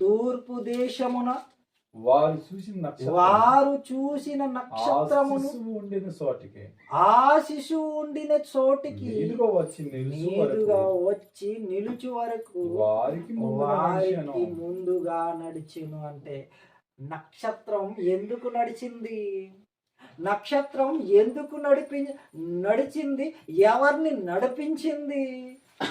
తూర్పు దేశమున వారు చూసిన వారు చూసిన నక్షత్రమును ఉండిన చోటికి ఆ శిశువు ఉండిన చోటికి నీరుగా వచ్చి నేరుగా వరకు వచ్చి నిలుచు వరకు వారికి ముందుగా నడిచాను. వారికి ముందుగా నడిచిను అంటే నక్షత్రం ఎందుకు నడిచింది? నక్షత్రం ఎందుకు నడిపి నడిచింది? ఎవరిని నడిపించింది?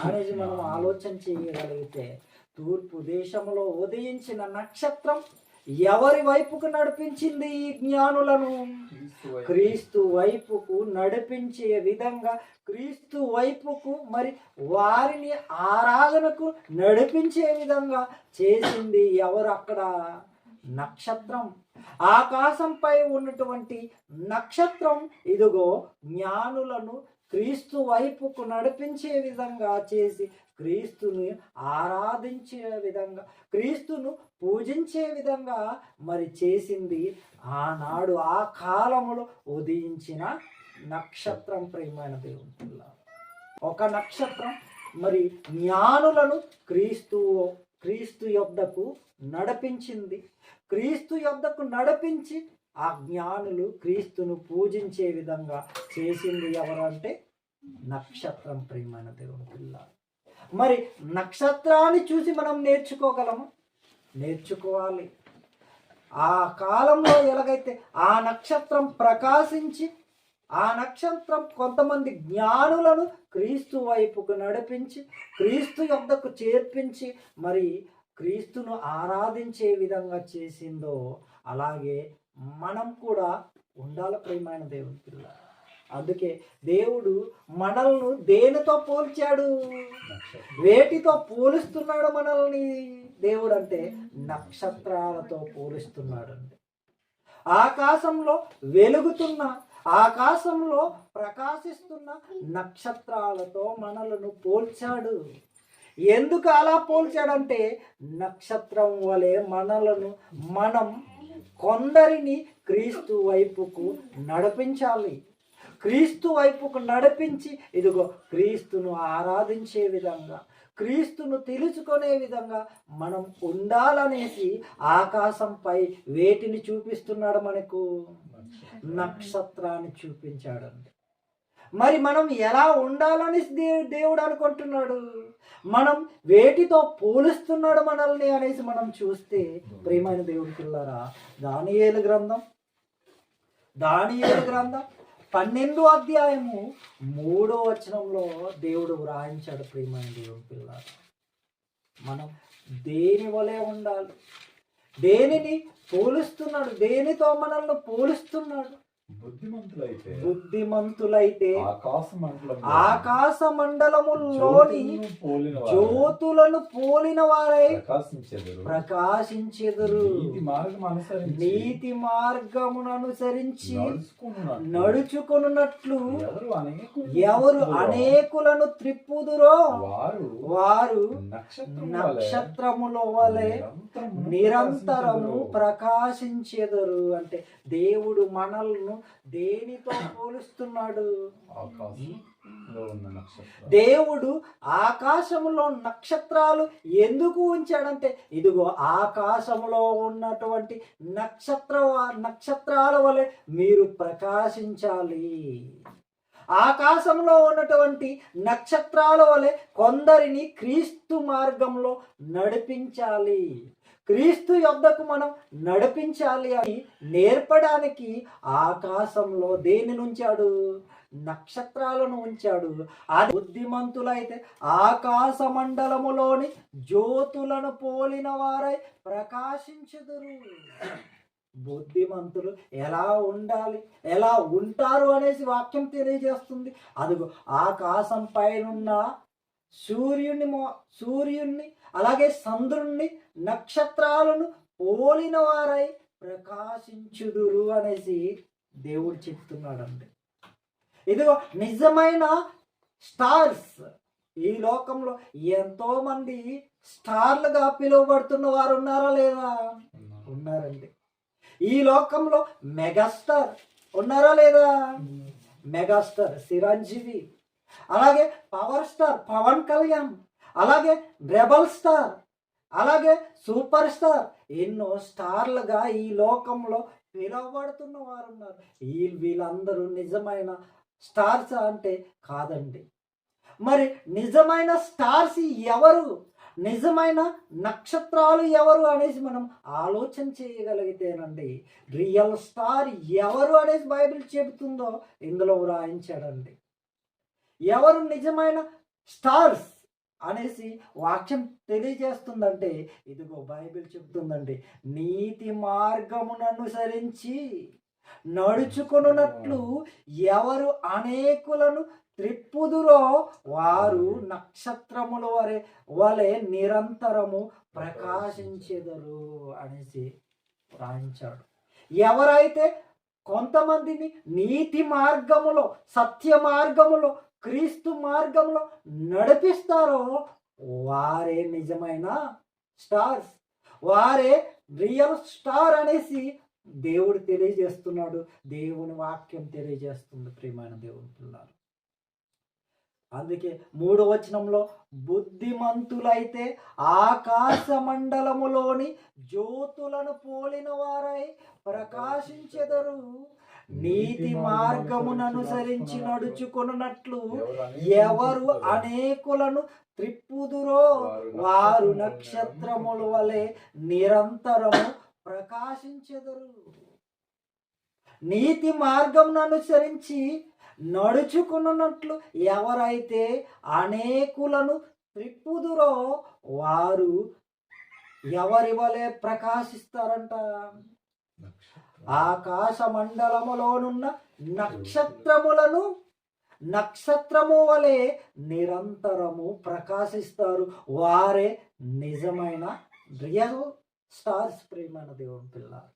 అనేది మనం ఆలోచన చేయగలిగితే తూర్పు దేశంలో ఉదయించిన నక్షత్రం ఎవరి వైపుకు నడిపించింది ఈ జ్ఞానులను? క్రీస్తు వైపు. క్రీస్తు వైపుకు నడిపించే విధంగా క్రీస్తు వైపుకు మరి వారిని ఆరాధనకు నడిపించే విధంగా చేసింది ఎవరు అక్కడ? నక్షత్రం. ఆకాశంపై ఉన్నటువంటి నక్షత్రం ఇదిగో జ్ఞానులను క్రీస్తు వైపుకు నడిపించే విధంగా చేసి క్రీస్తుని ఆరాధించే విధంగా క్రీస్తును పూజించే విధంగా మరి చేసింది ఆనాడు ఆ కాలములో ఉదయించిన నక్షత్రం ప్రేమైన దేవుడు ఒక నక్షత్రం మరి జ్ఞానులను క్రీస్తు క్రీస్తు యొద్దకు నడిపించింది. క్రీస్తు యొద్దకు నడిపించి ఆ జ్ఞానులు క్రీస్తును పూజించే విధంగా చేసింది ఎవరంటే నక్షత్రం ప్రియమైన దేవుని పిల్ల. మరి నక్షత్రాన్ని చూసి మనం నేర్చుకోగలము? నేర్చుకోవాలి. ఆ కాలంలో ఎలాగైతే ఆ నక్షత్రం ప్రకాశించి ఆ నక్షత్రం కొంతమంది జ్ఞానులను క్రీస్తు వైపుకు నడిపించి క్రీస్తు యొద్దకు చేర్పించి మరి క్రీస్తును ఆరాధించే విధంగా చేసిందో అలాగే మనం కూడా ఉండాలి ప్రేమైన దేవుని పిల్ల అందుకే దేవుడు మనల్ని దేనితో పోల్చాడు? వేటితో పోలుస్తున్నాడు మనల్ని? దేవుడు అంటే నక్షత్రాలతో పోలుస్తున్నాడు అండి. ఆకాశంలో వెలుగుతున్న ఆకాశంలో ప్రకాశిస్తున్న నక్షత్రాలతో మనలను పోల్చాడు. ఎందుకు అలా పోల్చాడంటే నక్షత్రం వలె మనలను మనం కొందరిని క్రీస్తు వైపుకు నడిపించాలి. క్రీస్తు వైపుకు నడిపించి ఇదిగో క్రీస్తును ఆరాధించే విధంగా క్రీస్తును తెలుసుకునే విధంగా మనం ఉండాలనేసి ఆకాశంపై వేటిని చూపిస్తున్నాడు మనకు? నక్షత్రాన్ని చూపించాడు మరి మనం ఎలా ఉండాలని దే- దేవుడు అనుకుంటున్నాడు? మనం వేటితో పోలుస్తున్నాడు మనల్ని అనేసి మనం చూస్తే ప్రేమైన దేవుడి పిల్లరా దానియేలు గ్రంథం. దానియేలు గ్రంథం పన్నెండు అధ్యాయము మూడో వచనంలో దేవుడు వ్రాయించాడు ప్రేమైన దేవుడి పిల్లరా. మనం దేని వలె ఉండాలి? దేనిని పోలుస్తున్నాడు? దేనితో మనల్ని పోలుస్తున్నాడు? బుద్ధిమంతులైతే బుద్ధిమంతులైతే ఆకాశ మండలం ఆకాశ మండలములోని జ్యోతులను పోలిన వారై ప్రకాశించెదరు. ప్రకాశించెదరు. నీతి మార్గం అనుసరించి నీతి మార్గమును అనుసరించి నడుచుకున్నట్లు ఎవరు అనేకులు ఎవరు అనేకులను త్రిప్పుదురో? వారు వారు నక్షత్రం నక్షత్రముల వలె నిరంతరము ప్రకాశించెదరు. అంటే దేవుడు మనల్ని దేనితో పోలుస్తున్నాడు? దేవుడు ఆకాశంలో నక్షత్రాలు ఎందుకు ఉంచాడంటే ఇదిగో ఆకాశంలో ఉన్నటువంటి నక్షత్ర నక్షత్రాల వలె మీరు ప్రకాశించాలి. ఆకాశంలో ఉన్నటువంటి నక్షత్రాల వలె కొందరిని క్రీస్తు మార్గంలో నడిపించాలి. క్రీస్తు యొద్దకు మనం నడిపించాలి అని నేర్పడానికి ఆకాశంలో దేనిని ఉంచాడు నక్షత్రాలను ఉంచాడు. అది బుద్ధిమంతులైతే ఆకాశ మండలములోని జ్యోతులను పోలిన వారై ప్రకాశించుదురు. బుద్ధిమంతులు ఎలా ఉండాలి? ఎలా ఉంటారు అనేసి వాక్యం తెలియజేస్తుంది. అదిగో ఆకాశం పైనున్న సూర్యుని మో సూర్యుణ్ణి అలాగే చంద్రుణ్ణి నక్షత్రాలను పోలిన వారై ప్రకాశించుదురు అనేసి దేవుడు చెప్తున్నాడండి. ఇదిగో నిజమైన స్టార్స్. ఈ లోకంలో ఎంతో మంది స్టార్లుగా పిలువబడుతున్న వారు ఉన్నారా. లేదా ఉన్నారండి. ఈ లోకంలో మెగాస్టార్ ఉన్నారా లేదా? మెగాస్టార్ చిరంజీవి అలాగే పవర్ స్టార్ పవన్ కళ్యాణ్ అలాగే రెబల్ స్టార్ అలాగే సూపర్ స్టార్ ఎన్నో స్టార్లుగా ఈ లోకంలో పిలువబడుతున్న వారు ఉన్నారు ఈ వీళ్ళందరూ నిజమైన స్టార్స్ అంటే కాదండి. మరి నిజమైన స్టార్స్ ఎవరు? నిజమైన నక్షత్రాలు ఎవరు అనేసి మనం ఆలోచన చేయగలిగితేనండి రియల్ స్టార్ ఎవరు అనేసి బైబిల్ చెబుతుందో ఇందులో వ్రాయించాడండి. ఎవరు నిజమైన స్టార్స్ అనేసి వాక్యం తెలియజేస్తుందంటే ఇదిగో బైబిల్ చెబుతుందండి నీతి మార్గమును అనుసరించి నడుచుకొనున్నట్లు ఎవరు అనేకులను త్రిప్పుదురో వారు నక్షత్రముల వరే వలె నిరంతరము ప్రకాశించెదరు అనేసి రాయించాడు. ఎవరైతే కొంతమందిని నీతి మార్గములో సత్య మార్గములో క్రీస్తు మార్గంలో నడిపిస్తారో వారే నిజమైన స్టార్స్. వారే రియల్ స్టార్ అనేసి దేవుడు తెలియజేస్తున్నాడు. దేవుని వాక్యం తెలియజేస్తుంది ప్రియమైన దేవుని పిల్లలు. అందుకే మూడో వచనంలో బుద్ధిమంతులైతే ఆకాశ మండలములోని జ్యోతులను పోలిన వారై ప్రకాశించెదరు. నీతి మార్గమును అనుసరించి ఎవరు అనేకులను త్రిప్పుదురో? వారు నక్షత్రముల వలె నిరంతరము ప్రకాశించెదరు. నీతి మార్గం అనుసరించి నడుచుకున్నట్లు ఎవరైతే అనేకులను త్రిప్పుదురో? వారు ఎవరి వలె ప్రకాశిస్తారంట? ఆకాశ మండలములోనున్న నక్షత్రములను నక్షత్రము వలె నిరంతరము ప్రకాశిస్తారు. వారే నిజమైన రియల్ స్టార్స్ ప్రియమైన దేవుని పిల్లలు.